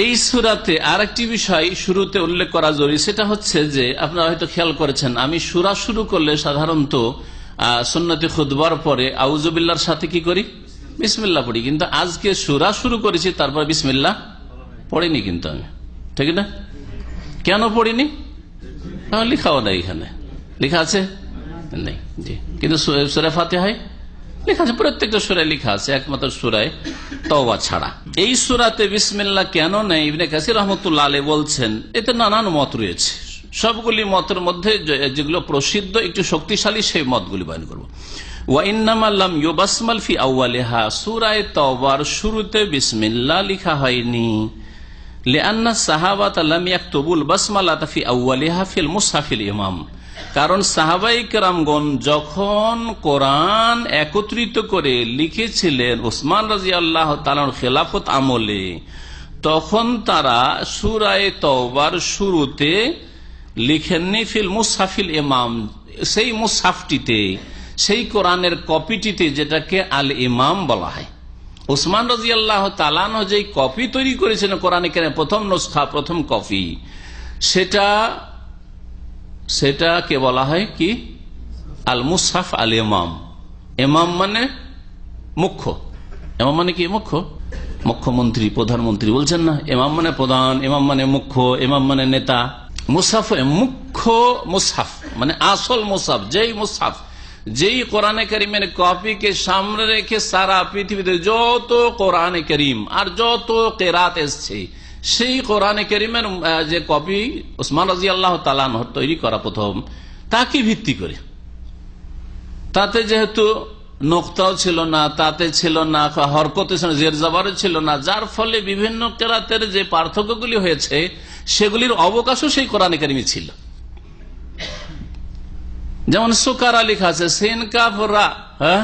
এই সুরাতে আর একটি বিষয় শুরুতে উল্লেখ করা জরুরি, সেটা হচ্ছে যে আপনারা হয়তো খেয়াল করেছেন, আমি সুরা শুরু করলে সাধারণত সন্ন্যতি খুদবার পরে আউজবিল্লার সাথে কি করি? বিসমিল্লা পড়ি। কিন্তু আজকে সুরা শুরু করেছি, তারপর বিসমিল্লা পড়িনি কিন্তু আমি। ঠিক না? কেন পড়িনি? লিখাও নাই এখানে। লেখা আছে? নেই। জি। কিন্তু সুরে ফাতে হয় লেখা আছে, প্রত্যেকটা সুরায় লেখা আছে, একমাত্র সুরায় তওবা ছাড়া। এই সুরাতে বিসমিল্লা কেন নেই? ইবনে কাসির রহমতুল্লাহ আলী বলছেন, এতে নানান মত রয়েছে। সবগুলি মতের মধ্যে যেগুলো প্রসিদ্ধ, একটু শক্তিশালী, সেই মতগুলি বয়ন করব। শুরুতে বিসমিল্লা হয়নি। বাসমালাতা ফি ফিল মুসহাফিল ইমাম। কারণ সাহাবাই কেরামগণ যখন কোরআন একত্রিত করে লিখেছিলেন ওসমান রাজি আল্লাহ খেলাফত আমলে, তখন তারা সুরায় তওবার শুরুতে লিখেননি ফিল মুসাফিল ইমাম। সেই মুসাফটিতে সেই কোরআনের কপিটিতে যেটাকে আল ইমাম বলা হয়। ওসমান রাজি আল্লাহ তালান যে কপি তৈরি করেছিলেন কোরআন প্রথম নুসখা, প্রথম কপি, সেটা সেটাকে বলা হয় কি? আল মুসাফ আল ইমাম এমাম মানে মুখ্য। এমাম মানে কি মুখ্য? মুখ্যমন্ত্রী, প্রধানমন্ত্রী বলছেন না। এমাম মানে প্রধান এমাম মানে মুখ্য এমাম মানে নেতা। মুসাফ মুখ্য মুসাফ মানে আসল মুসাফ যেই মুসাফ যেই কোরআনে করিমের কপিকে সামনে রেখে সারা পৃথিবীতে যত কোরআনে করিম আর যত কেরাত এসছে সেই কোরআনে করিমের যে কপি ওসমান রাজি আল্লাহ তালান তৈরি করা প্রথম তাকে ভিত্তি করে? তাতে যেহেতু নোক্তাও ছিল না, তাতে ছিল না হরকতে ছিল জের জাবারও ছিল না, যার ফলে বিভিন্ন কেরাতের যে পার্থক্যগুলি হয়েছে, সেগুলির অবকাশও সেই কোরআনে কারিমি ছিল। যেমন সোকারা লেখা আছে সেন কাফরা হ্যাঁ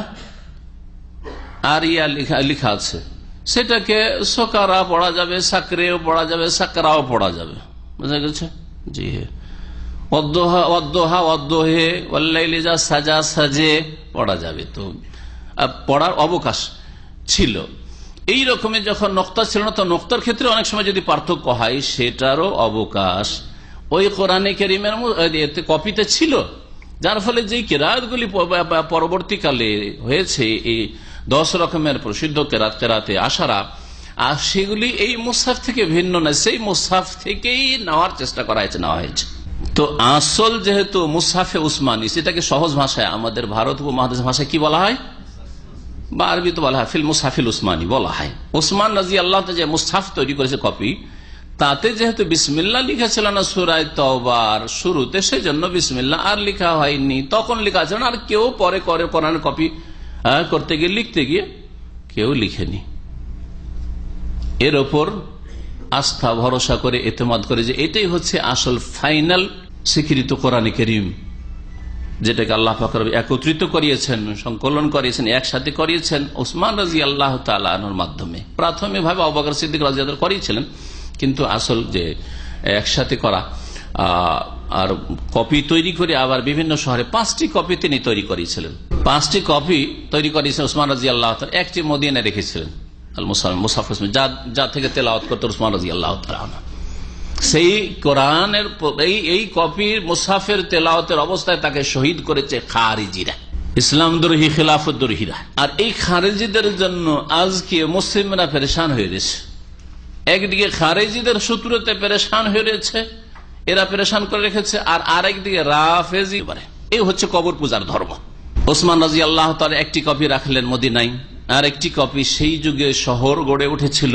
আর ইয়া লেখা আছে। সেটাকে সোকারা পড়া যাবে, সাকরেও পড়া যাবে, সাকরাও পড়া যাবে। বুঝা গেছে? জি হ্যাঁ সাজা, সাজে পড়া যাবে তো। পড়ার অবকাশ ছিল। এই রকমের যখন নক্তা ছিল না, তো নক্তার ক্ষেত্রে অনেক সময় যদি পার্থক্য হয়, সেটারও অবকাশ। ওই কোরআনে কেরিমের কপিতে ছিল। যার ফলে যে কেরাতগুলি পরবর্তীকালে হয়েছে, এই দশ রকমের প্রসিদ্ধ কেরাত কেরাতে আসারা আর সেগুলি এই মুসাফ থেকে ভিন্ন নয়, সেই মুসাফ থেকেই নেওয়ার চেষ্টা করা হয়েছে, নেওয়া হয়েছে। তো আসল যেহেতু মুসাফে উসমানী, সেটাকে সহজ ভাষায় আমাদের ভারত উপমহাদেশ ভাষায় কি বলা হয়? বা আরবি তো বলা হয়, ফিল মুসাফিল উসমানী বলা হয়। উসমান রাজি আল্লাহ যে মুসাফ তৈরি করেছে কপি, তাতে যেহেতু বিসমিল্লা লিখেছিল না সুরায় তবার শুরুতে সেই জন্য বিসমিল্লা আর লিখা হয়নি, তখন লেখা ছিল না, আর কেউ পরে করে কোরআন কপি করতে গিয়ে লিখতে গিয়ে কেউ লিখেনি। এর ওপর আস্থা, ভরসা করে এতেমাদ করে যে এটাই হচ্ছে আসল, ফাইনাল স্বীকৃত কোরআন করিম, যেটাকে আল্লাহ ফাকর একত্রিত করিয়েছেন, সংকলন করিয়েছেন, একসাথে করিয়েছেন ওসমান রাজি আল্লাহ তালানোর মাধ্যমে। প্রাথমিক ভাবে অবাকর সিদ্দিক রাজিয়াদ করিয়েছিলেন, কিন্তু আসল যে একসাথে করা আর কপি তৈরি করে আবার বিভিন্ন শহরে পাঁচটি কপি তিনি তৈরি করিয়েছিলেন। পাঁচটি কপি তৈরি করেছেন ওসমান রাজি আল্লাহ একটি মদিয়ানে রেখেছিলেন মুসাফ যা থেকে তেলাওয়াত করতো উসমান রাজি আল্লাহ সেই কোরআনের এই কপির মুসাফের তেলাওয়াতের অবস্থায় তাকে শহীদ করেছে খারিজিরা ইসলাম দরহি খিলাফত দরহিরা আর এই খারেজিদের জন্য আজকে মুসলিমরা পরেশান হয়ে গেছে একদিকে খারেজিদের সূত্রতে পেরেশান হয়ে রয়েছে, এরা পেরেশান করে রেখেছে, আর আরেকদিকে রাফেজি এই হচ্ছে কবর পূজার ধর্ম। ওসমান রাজি আল্লাহ তার একটি কপি রাখলেন মদিনাই আর একটি কপি সেই যুগে শহর গড়ে উঠেছিল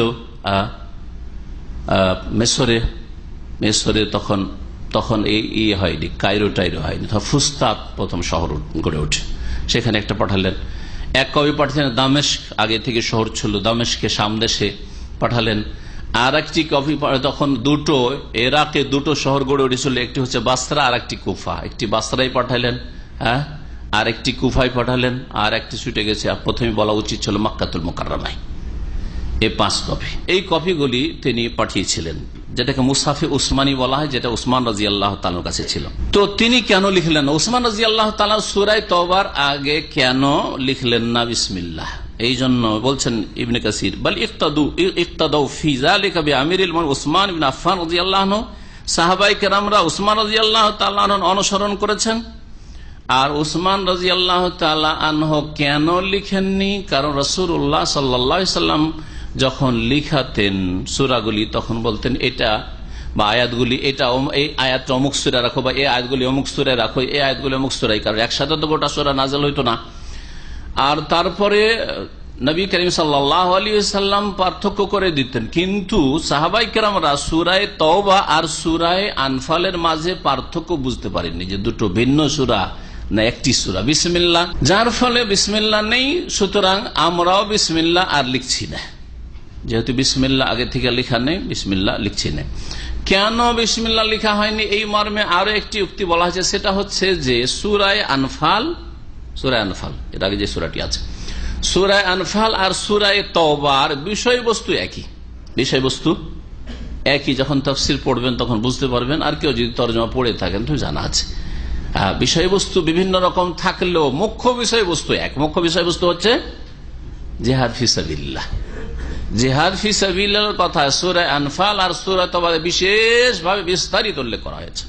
মেসরে মেসরে তখন তখন এই হয়নি, কায়রো টাইরো হয়নি ফুস্তাত প্রথম শহর গড়ে ওঠে। সেখানে একটা পাঠালেন। এক কবি পাঠালেন দামেস্ক, আগে থেকে শহর ছিল দামেশকে সামদেশে পাঠালেন। আর একটি কপি তখন দুটো, এরাকে দুটো শহর গড়ে উঠেছিল, একটি হচ্ছে বাস্ত্রা আর একটি কুফা। একটি বাস্ত্রাই পাঠালেন হ্যাঁ? আর একটি কুফায় পাঠালেন আর একটি ছুটে গেছে। প্রথমে বলা উচিত ছিল মাক্কাতুল মোকাররামাই এই পাঁচ কপি। এই কপিগুলি তিনি পাঠিয়েছিলেন, যেটাকে মুসাফি উসমানী বলা হয়, যেটা উসমান রাজি আল্লাহ তালার কাছে ছিল। তো তিনি কেন লিখলেন? উসমান রাজি আল্লাহ তালা সুরাই তবার আগে কেন লিখলেন না বিসমিল্লাহ? এই জন্য বলছেন ইবনে কাসির, বল ইকতাদু ইকতাদু ফি যালিকা বিআমিরিল মুমিনিন উসমান ইবনে আফফান রাদিয়াল্লাহু আনহু, সাহাবায়ে কেরামরা উসমান রাদিয়াল্লাহু আল্লাহ আনহু অনুসরণ করেছেন। আর উসমান রাদিয়াল্লাহু তাআলা আনহু কেন লিখেননি? কারণ রাসূলুল্লাহ সাল্লাল্লাহু আলাইহি সাল্লাম যখন লিখাতেন সুরাগুলি, তখন বলতেন, এটা বা আয়াতগুলি, এটা এই আয়াতটা অমুক সুরে রাখো বা এই আয়াতগুলি অমুক সুরে রাখো, এই আয়াতগুলি অমুক সুরাই কারণ একসাথে তো গোটা সুরা নাজল হইতো না। আর তারপরে নবী করিম সাল্লাহ আলী সাল্লাম পার্থক্য করে দিতেন। কিন্তু সাহাবাই কেরামরা সুরায় তওবা আর সুরায় আনফালের মাঝে পার্থক্য বুঝতে পারেননি যে দুটো ভিন্ন সুরা না, একটি সুরা। বিসমিল্লা যার ফলে বিসমিল্লা নেই, সুতরাং আমরাও বিসমিল্লা আর লিখছি না। যেহেতু বিসমিল্লা আগে থেকে লেখা নেই বিসমিল্লা লিখছি না। কেন বিসমিল্লা লেখা হয়নি? এই মর্মে আরও একটি উক্তি বলা হয়েছে, সেটা হচ্ছে যে সুরায় আনফাল সুরায় আনফাল, এর আগে যে সুরাটি আছে, সুরায় আনফাল আর সুরায় তবার বিষয়বস্তু একই। বিষয়বস্তু একই, যখন তফসিল পড়বেন তখন বুঝতে পারবেন, আর কেউ যদি তর্জমা পড়ে থাকেন তো জানা আছে। বিষয়বস্তু বিভিন্ন রকম থাকলেও মুখ্য বিষয়বস্তু এক মুখ্য বিষয়বস্তু হচ্ছে জেহাদ ফিসাবিল্লাহ জেহাদ ফিসাবিল্লার কথা সুরায় আনফাল আর সুরায় তবারে বিশেষভাবে বিস্তারিত উল্লেখ করা হয়েছে।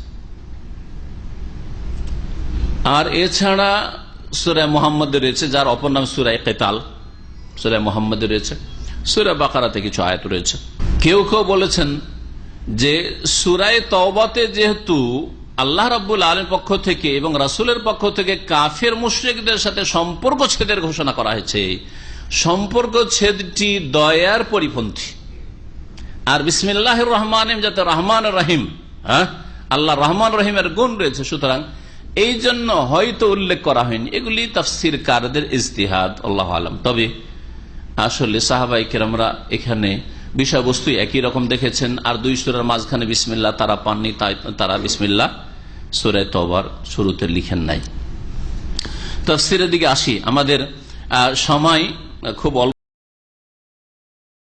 আর এছাড়া সুরায় মোহাম্মদ রয়েছে, যার অপর নাম সুরায় কেতাল সুরায় মোহাম্মদ রয়েছে। সুরায় বাকারাতে কিছু আয়াত রয়েছে। কেউ কেউ বলেছেন যে সুরায় তওবাতে যেহেতু আল্লাহ রাব্বুল আলমের পক্ষ থেকে এবং রাসুলের পক্ষ থেকে কাফের মুশ্রিকদের সাথে সম্পর্ক ছেদের ঘোষণা করা হয়েছে। সম্পর্ক ছেদটি দয়ার পরিপন্থী। আর বিসমিল্লাহ রহমান যাতে রহমান রহিম হ্যাঁ? আল্লাহ রহমান রহিমের গুণ রয়েছে। সুতরাং এই জন্য হয়তো উল্লেখ করা হয়নি। এগুলি তাফসির কারদের ইজতিহাদ, আল্লাহ আলম। তবে আসলে সাহাবাই কেরামরা এখানে বিষয়বস্তু একই রকম দেখেছেন। আর দুই সুরের মাঝখানে বিসমিল্লা তারা পাননি, তাই তারা বিসমিল্লা সুরে তবার শুরুতে লিখেন নাই। তফসিরের দিকে আসি। আমাদের সময় খুব অল্প